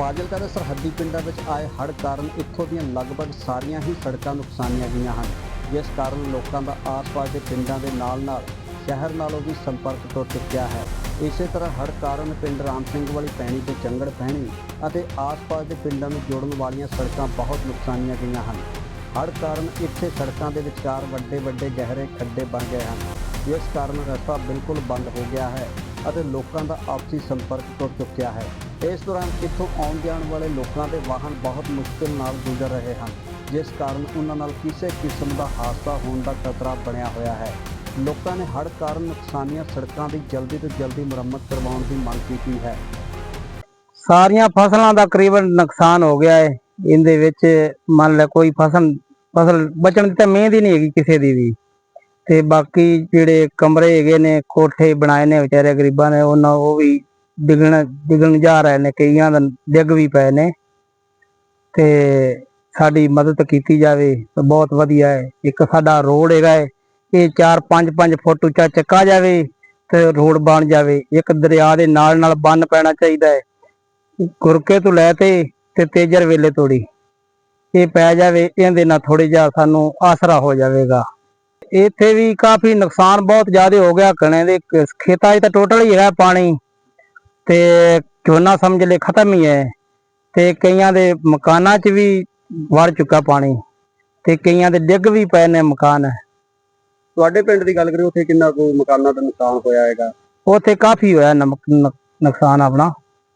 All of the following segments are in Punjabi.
ਫਾਜ਼ਿਲਕਾ ਦੇ ਸਰਹੱਦੀ ਪਿੰਡਾਂ ਵਿੱਚ ਆਏ ਹੜ੍ਹ ਕਾਰਨ ਇੱਥੋਂ ਦੀਆਂ ਲਗਭਗ ਸਾਰੀਆਂ ਹੀ ਸੜਕਾਂ ਨੁਕਸਾਨੀਆਂ ਗਈਆਂ ਹਨ, ਜਿਸ ਕਾਰਨ ਲੋਕਾਂ ਦਾ ਆਸ-ਪਾਸ ਦੇ ਪਿੰਡਾਂ ਦੇ ਨਾਲ-ਨਾਲ ਸ਼ਹਿਰ ਨਾਲੋਂ ਵੀ ਸੰਪਰਕ ਟੁੱਟ ਚੁੱਕਿਆ ਹੈ। ਇਸੇ ਤਰ੍ਹਾਂ ਹੜ੍ਹ ਕਾਰਨ ਪਿੰਡ ਰਾਮ ਸਿੰਘ ਵਾਲੀ ਪੈਣੀ ਤੇ ਚੰਗੜ ਪੈਣੀ ਅਤੇ ਆਸ-ਪਾਸ ਦੇ ਪਿੰਡਾਂ ਨੂੰ ਜੋੜਨ ਵਾਲੀਆਂ ਸੜਕਾਂ ਬਹੁਤ ਨੁਕਸਾਨੀਆਂ ਗਈਆਂ ਹਨ। ਹੜ੍ਹ ਕਾਰਨ ਇੱਥੇ ਸੜਕਾਂ ਦੇ ਵਿਚਕਾਰ ਵੱਡੇ-ਵੱਡੇ ਗਹਿਰੇ ਖੱਡੇ ਬਣ ਗਏ ਹਨ, ਜਿਸ ਕਾਰਨ ਰਸਤਾ ਬਿਲਕੁਲ ਬੰਦ ਹੋ ਗਿਆ ਹੈ ਅਤੇ ਲੋਕਾਂ ਦਾ ਆਪਸੀ ਸੰਪਰਕ ਟੁੱਟ ਚੁੱਕਿਆ ਹੈ। ਇਸ ਦੌਰਾਨ ਇੱਥੋਂ ਆਉਣ ਜਾਣ ਵਾਲੇ ਲੋਕਾਂ ਦੇ ਵਾਹਨ ਬਹੁਤ ਮੁਸ਼ਕਲ ਨਾਲ ਗੁਜ਼ਰ ਰਹੇ ਹਨ, ਜਿਸ ਕਾਰਨ ਉਹਨਾਂ ਨਾਲ ਕਿਸੇ ਕਿਸਮ ਦਾ ਹਾਦਸਾ ਹੋਣ ਦਾ ਖਤਰਾ ਬਣਿਆ ਹੋਇਆ ਹੈ। ਲੋਕਾਂ ਨੇ ਹੜ੍ਹ ਕਾਰਨ ਨੁਕਸਾਨੀਆਂ ਸੜਕਾਂ ਦੀ ਜਲਦੀ ਤੋਂ ਜਲਦੀ ਮੁਰੰਮਤ ਕਰਵਾਉਣ ਦੀ ਮੰਗ ਕੀਤੀ ਹੈ। ਸਾਰੀਆਂ ਫਸਲਾਂ ਦਾ ਕਰੀਬਨ ਨੁਕਸਾਨ ਹੋ ਗਿਆ ਹੈ। ਇਹਦੇ ਵਿੱਚ ਮੰਨ ਲੈ ਕੋਈ ਫਸਲ ਫਸਲ ਬਚਣ ਦੀ ਤਾਂ ਮਿਹਨਤ ਹੀ ਨਹੀਂ ਹੈਗੀ ਕਿਸੇ ਦੀ ਵੀ। ਤੇ ਬਾਕੀ ਜਿਹੜੇ ਕਮਰੇ ਹੈਗੇ ਨੇ, ਕੋਠੇ ਬਣਾਏ ਨੇ ਵਿਚਾਰੇ ਗਰੀਬਾਂ ਨੇ, ਉਹਨਾਂ ਉਹ ਵੀ ਡਿੱਗਣ ਡਿੱਗਣ ਜਾ ਰਹੇ ਨੇ, ਕਈਆਂ ਦਾ ਡਿੱਗ ਵੀ ਪਏ ਨੇ ਤੇ ਸਾਡੀ ਮਦਦ ਕੀਤੀ ਜਾਵੇ ਤਾਂ ਬਹੁਤ ਵਧੀਆ ਹੈ। ਇੱਕ ਸਾਡਾ ਰੋਡ ਹੈਗਾ ਹੈ, ਇਹ 4 5 ਫੁੱਟ ਉੱਚਾ ਚੱਕਾ ਜਾਵੇ ਤੇ ਰੋਡ ਬਣ ਜਾਵੇ। ਇੱਕ ਦਰਿਆ ਦੇ ਨਾਲ ਨਾਲ ਬੰਨ ਪੈਣਾ ਚਾਹੀਦਾ ਹੈ। ਗੁਰਕੇ ਤੋਂ ਲੈ ਤੇ ਤੇ ਤੇਜਰ ਵੇਲੇ ਤੋੜੀ। ਇਹ ਪੈ ਜਾਵੇ, ਇਹਦੇ ਨਾਲ ਥੋੜੀ ਜਿਹਾ ਸਾਨੂੰ ਆਸਰਾ ਹੋ ਜਾਵੇਗਾ। ਇੱਥੇ ਵੀ ਕਾਫੀ ਨੁਕਸਾਨ ਬਹੁਤ ਜ਼ਿਆਦਾ ਹੋ ਗਿਆ ਕਣੇ ਦੇ। ਖੇਤਾਂ 'ਚ ਤਾਂ ਟੋਟਲ ਹੀ ਹੈਗਾ ਪਾਣੀ। ਤੇ ਝੋਨਾ ਸਮਝ ਲੈ ਖਤਮ ਹੀ ਹੈ ਤੇ ਕਈਆਂ ਦੇ ਮਕਾਨਾਂ 'ਚ ਵੀ ਵੜ ਚੁੱਕਾ ਪਾਣੀ ਤੇ ਕਈਆਂ ਦੇ ਡਿੱਗ ਵੀ ਪਏ ਨੇ ਮਕਾਨ। ਤੁਹਾਡੇ ਪਿੰਡ ਦੀ ਗੱਲ ਕਰੀਏ ਉੱਥੇ ਕਿੰਨਾ ਕੁ ਮਕਾਨਾਂ ਦਾ ਨੁਕਸਾਨ ਹੋਇਆ ਹੈਗਾ? ਉੱਥੇ ਕਾਫੀ ਹੋਇਆ ਨੁਕਸਾਨ ਆਪਣਾ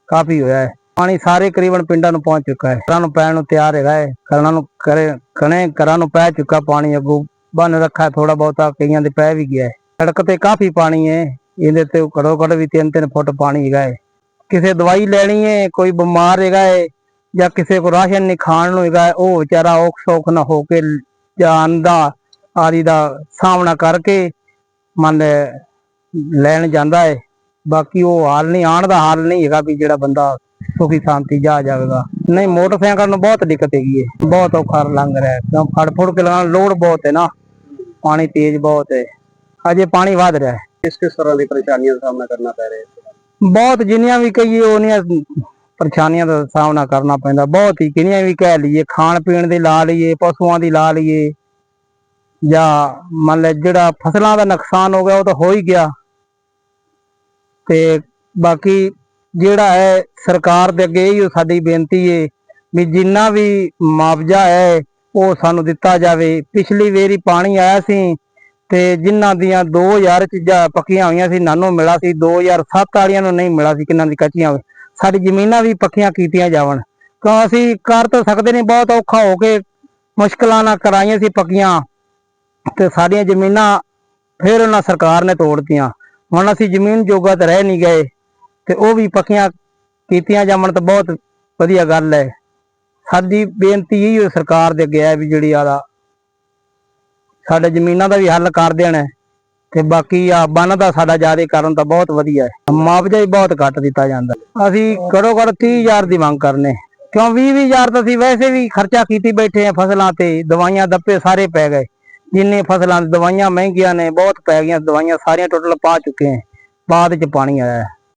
ਕਾਫੀ ਹੋਇਆ ਹੈ। ਪਾਣੀ ਸਾਰੇ ਕਰੀਬਨ ਪਿੰਡਾਂ ਨੂੰ ਪਹੁੰਚ ਚੁੱਕਾ ਹੈ। ਘਰਾਂ ਨੂੰ ਪੈਣ ਨੂੰ ਤਿਆਰ ਹੈਗਾ ਹੈ। ਘਰਾਂ ਨੂੰ ਕਰੇ ਕਣੇ ਘਰਾਂ ਨੂੰ ਪੈ ਚੁੱਕਾ ਪਾਣੀ ਅੱਗੋਂ ਬੰਨ ਰੱਖਾ ਥੋੜਾ ਬਹੁਤਾ ਕਈਆਂ ਦੇ ਪੈ ਵੀ ਗਿਆ ਹੈ। ਸੜਕ ਤੇ ਕਾਫੀ ਪਾਣੀ ਹੈ। ਇਹਦੇ ਤੇ ਘੜੋ ਘੜ ਵੀ 3-3 ਫੁੱਟ ਪਾਣੀ ਹੈਗਾ ਹੈ। ਕਿਸੇ ਦਵਾਈ ਲੈਣੀ ਹੈ ਕੋਈ ਬਿਮਾਰ ਹੈਗਾ ਹੈ ਜਾਂ ਕਿਸੇ ਕੋ ਰਾਸ਼ਨ ਨਹੀਂ ਖਾਣ ਨੂੰ ਹੈਗਾ, ਉਹ ਵਿਚਾਰਾ ਔਖ ਸੌਖ ਨਾ ਹੋ ਕੇ ਜਾਨ ਦਾ, ਆਦਿ ਦਾ ਸਾਹਮਣਾ ਕਰਕੇ ਮੰਨ ਲੈਣ ਜਾਂਦਾ ਹੈ ਬਾਕੀ ਉਹ ਹਾਲ ਨਹੀਂ ਆਣ ਦਾ ਹਾਲ ਨਹੀਂ ਹੈਗਾ ਵੀ ਜਿਹੜਾ ਬੰਦਾ ਸੁਖੀ ਸ਼ਾਂਤੀ ਜਾ ਜਾਵੇਗਾ। ਨਹੀਂ, ਮੋਟਰਸਾਈਕਲ ਨੂੰ ਬਹੁਤ ਦਿੱਕਤ ਹੈਗੀ ਹੈ ਬਹੁਤ ਔਖਾ ਲੰਘ ਰਿਹਾ ਕਿਉਂ? ਫੜ ਫੁੜ ਕੇ ਲਗਾਉਣ ਲੋੜ ਬਹੁਤ ਹੈ ਨਾ। ਪਾਣੀ ਤੇਜ਼ ਬਹੁਤ ਹੈ ਅਜੇ ਪਾਣੀ ਵੱਧ ਰਿਹਾ ਹੈ ਕਿਸ ਕਿਸ ਤਰ੍ਹਾਂ ਦੀ ਪਰੇਸ਼ਾਨੀਆਂ ਦਾ ਸਾਹਮਣਾ ਕਰਨਾ ਪੈ ਰਿਹਾ ਹੈ ਬਹੁਤ ਜਿੰਨੀਆਂ ਵੀ ਕਹੀਏ ਉਹਨੀਆਂ ਪਰੇਸ਼ਾਨੀਆਂ ਦਾ ਸਾਹਮਣਾ ਕਰਨਾ ਪੈਂਦਾ। ਬਹੁਤ ਹੀ ਕਿੰਨੀਆਂ ਵੀ ਕਹਿ ਲਈਏ, ਖਾਣ ਪੀਣ ਦੀ ਲਾ ਲਈਏ, ਪਸ਼ੂਆਂ ਦੀ ਲਾ ਲਈਏ, ਜਾਂ ਮੰਨ ਲੈ ਜਿਹੜਾ ਫਸਲਾਂ ਦਾ ਨੁਕਸਾਨ ਹੋ ਗਿਆ, ਉਹ ਤਾਂ ਹੋ ਹੀ ਗਿਆ। ਤੇ ਬਾਕੀ ਜਿਹੜਾ ਹੈ, ਸਰਕਾਰ ਦੇ ਅੱਗੇ ਇਹੀ ਸਾਡੀ ਬੇਨਤੀ ਏ ਵੀ ਜਿੰਨਾ ਵੀ ਮੁਆਵਜ਼ਾ ਹੈ, ਉਹ ਸਾਨੂੰ ਦਿੱਤਾ ਜਾਵੇ। ਪਿਛਲੀ ਵੇਰੀ ਪਾਣੀ ਆਇਆ ਸੀ ਤੇ ਜਿਨ੍ਹਾਂ ਦੀਆਂ 2000 ਚੀਜ਼ਾਂ ਪੱਕੀਆਂ ਹੋਈਆਂ ਸੀ ਨਾਨੋਂ ਮਿਲਾ ਸੀ 2007 ਵਾਲੀਆਂ ਨੂੰ ਨਹੀਂ ਮਿਲਾ ਸੀ, ਕਿੰਨਾਂ ਦੀ ਕੱਚੀਆਂ ਸਾਡੀ ਜ਼ਮੀਨਾਂ ਵੀ ਪੱਕੀਆਂ ਕੀਤੀਆਂ ਜਾਵਣ। ਕਿਉਂ ਅਸੀਂ ਕਰ ਤਾਂ ਸਕਦੇ ਨਹੀਂ, ਬਹੁਤ ਔਖਾ ਹੋ ਕੇ ਮੁਸ਼ਕਲਾਂ ਨਾਲ ਕਰਾਈਆਂ ਸੀ ਪੱਕੀਆਂ। ਤੇ ਸਾਡੀਆਂ ਜ਼ਮੀਨਾਂ ਫਿਰ ਉਹਨਾਂ ਸਰਕਾਰ ਨੇ ਤੋੜਤੀਆਂ। ਹੁਣ ਅਸੀਂ ਜ਼ਮੀਨ ਜੋਗਾ ਤੇ ਰਹਿ ਨਹੀਂ ਗਏ, ਤੇ ਉਹ ਵੀ ਪੱਕੀਆਂ ਕੀਤੀਆਂ ਜਾਵਣ ਤਾਂ ਬਹੁਤ ਵਧੀਆ ਗੱਲ ਹੈ। ਸਾਡੀ ਬੇਨਤੀ ਇਹੀ ਹੈ ਸਰਕਾਰ ਦੇ ਅੱਗੇ ਹੈ ਵੀ ਜਿਹੜੀ ਆਦਾ ਸਾਡੇ ਜ਼ਮੀਨਾਂ ਦਾ ਵੀ ਹੱਲ ਕਰ ਦੇਣ ਤੇ ਬਾਕੀ ਆ ਬੰਨ ਦਾ ਸਾਡਾ ਜ਼ਿਆਦਾ ਕਰਨ ਤਾਂ ਬਹੁਤ ਵਧੀਆ ਹੈ। ਮੁਆਵਜ਼ਾ ਹੀ ਬਹੁਤ ਘੱਟ ਦਿੱਤਾ ਜਾਂਦਾ ਅਸੀਂ ਘੱਟੋ ਘੱਟ 30000 ਦੀ ਮੰਗ ਕਰਨੇ ਕਿਉਂ 20000 ਤਾਂ ਅਸੀਂ ਵੈਸੇ ਵੀ ਖਰਚਾ ਕੀਤੀ ਬੈਠੇ ਆ ਫਸਲਾਂ ਤੇ, ਦਵਾਈਆਂ ਦੱਪੇ ਸਾਰੇ ਪੈ ਗਏ। ਜਿੰਨੇ ਫਸਲਾਂ, ਦਵਾਈਆਂ ਮਹਿੰਗੀਆਂ ਨੇ, ਬਹੁਤ ਪੈ ਗਈਆਂ, ਦਵਾਈਆਂ ਸਾਰੀਆਂ ਟੋਟਲ ਪਾ ਚੁੱਕੇ ਆ ਬਾਅਦ ਚ ਪਾਣੀ ਆਇਆ